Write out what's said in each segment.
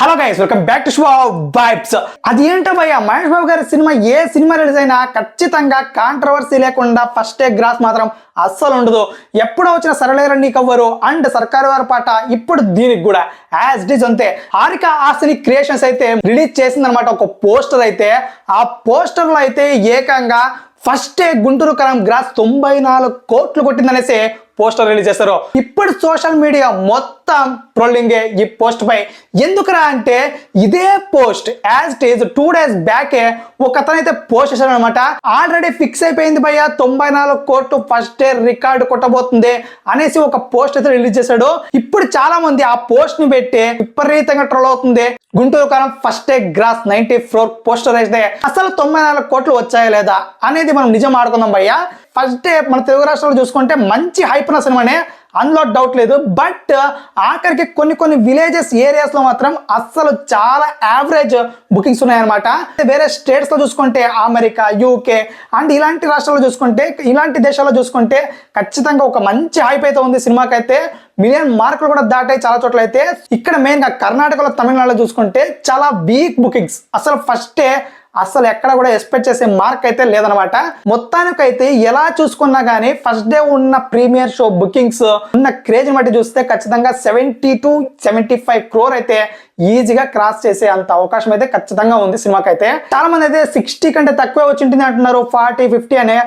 Hello guys welcome back to show vibes అది ఏంటో భయ్య మహేష్ బాబు గారి సినిమా ఏ సినిమా రిలీజ్ అయినా ఖచ్చితంగా కాంట్రవర్సీ లేకుండా ఫస్ట్ డే గ్రాస్ మాత్రం అస్సలు ఉండదు. ఎప్పుడో వచ్చిన సరళేరండి కవ్వరు అండ్ సర్కారు వారి పాట ఇప్పుడు దీనికి కూడా యాజ్ ఇట్ అంతే. హారిక ఆస్తిని క్రియేషన్స్ అయితే రిలీజ్ చేసిందనమాట ఒక పోస్టర్ అయితే. ఆ పోస్టర్లో అయితే ఏకంగా ఫస్ట్ డే గుంటూరు కరం గ్రాస్ తొంభై నాలుగు కోట్లు కొట్టిందనేసి పోస్టర్ రిలీజ్ చేస్తారు. ఇప్పుడు సోషల్ మీడియా మొత్తం ట్రోలింగే ఈ పోస్ట్ పై. ఎందుకురా అంటే ఇదే post as it is two days బ్యాకే ఒక అతనైతే పోస్ట్ చేశాడు అనమాట ఆల్రెడీ ఫిక్స్ అయిపోయింది భయ్య. తొంభై నాలుగు కోట్లు ఫస్ట్ డే రికార్డు కొట్టబోతుంది అనేసి ఒక పోస్ట్ అయితే రిలీజ్ చేశాడు. ఇప్పుడు చాలా మంది ఆ పోస్ట్ని పెట్టి విపరీతంగా ట్రోల్ అవుతుంది. Guntur Kaaram first day gross ninety four poster అయితే. అసలు తొంభై నాలుగు కోట్లు వచ్చాయా లేదా అనేది మనం నిజం ఆడుకుందాం భయ్య. ఫస్ట్ డే మన తెలుగు రాష్ట్రాలు చూసుకుంటే మంచి హైపర్ సినిమానే అందులో డౌట్ లేదు. బట్ ఆఖరికి కొన్ని కొన్ని విలేజెస్ ఏరియాస్లో మాత్రం అస్సలు చాలా యావరేజ్ బుకింగ్స్ ఉన్నాయన్నమాట. వేరే స్టేట్స్లో చూసుకుంటే అమెరికా యూకే అండ్ ఇలాంటి రాష్ట్రాల్లో చూసుకుంటే ఇలాంటి దేశాల్లో చూసుకుంటే ఖచ్చితంగా ఒక మంచి హైప్ అయితే ఉంది సినిమాకి అయితే మిలియన్ మార్కులు కూడా దాటాయి చాలా చోట్ల అయితే ఇక్కడ మెయిన్గా కర్ణాటకలో తమిళనాడులో చూసుకుంటే చాలా వీక్ బుకింగ్స్ అసలు ఫస్టే అసలు ఎక్కడ కూడా ఎక్స్పెక్ట్ చేసే మార్క్ అయితే లేదనమాట. మొత్తానికైతే ఎలా చూసుకున్నా కానీ ఫస్ట్ డే ఉన్న ప్రీమియర్ షో బుకింగ్స్ ఉన్న క్రేజ్ బట్టి చూస్తే ఖచ్చితంగా seventy two seventy five crore అయితే ఈజీగా క్రాస్ చేసే అంత అవకాశం అయితే ఖచ్చితంగా ఉంది సినిమాకి అయితే చాలా మంది అయితే సిక్స్టీ కంటే తక్కువే వచ్చింటుంది అంటున్నారు ఫార్టీ ఫిఫ్టీ అనే.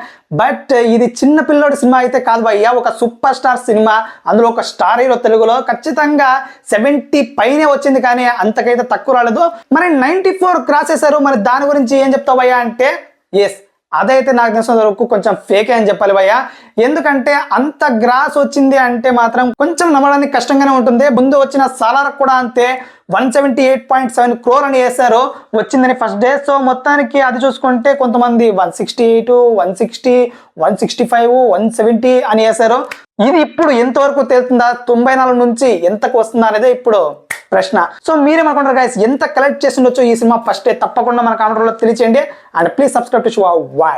బట్ ఇది చిన్న పిల్లోడి సినిమా అయితే కాదు భయ్య ఒక సూపర్ స్టార్ సినిమా. అందులో ఒక స్టార్ హీరో తెలుగులో ఖచ్చితంగా సెవెంటీ పైనే వచ్చింది కానీ అంతకైతే తక్కువ రాలేదు. మరి నైన్టీ ఫోర్ క్రాస్ చేశారు. మరి దాని గురించి ఏం చెప్తావయ్యా అంటే ఎస్ అదైతే నాకు తెలిసిన వరకు కొంచెం ఫేక్ అని చెప్పాలి భయ్య. ఎందుకంటే అంత గ్రాస్ వచ్చింది అంటే మాత్రం కొంచెం నమ్మడానికి కష్టంగానే ఉంటుంది. ముందు వచ్చిన సాలార్ కూడా అంతే. One seventy eight point seven crore అని వేశారు. వచ్చిందని ఫస్ట్ డే సో మొత్తానికి అది చూసుకుంటే కొంతమంది one sixty eight one sixty one sixty five one seventy అని వేశారు. ఇది ఇప్పుడు ఎంతవరకు తెలుస్తుందా? తొంభై నాలుగు నుంచి ఎంతకు వస్తుందా అనేది ఇప్పుడు ప్రశ్న. సో మీరేమనుకుంటారు గైస్ ఎంత కలెక్ట్ చేసి ఉండొచ్చు ఈ సినిమా ఫస్ట్ తప్పకుండా మన కామెంట్లో తెలియచేయండి. And please subscribe to show why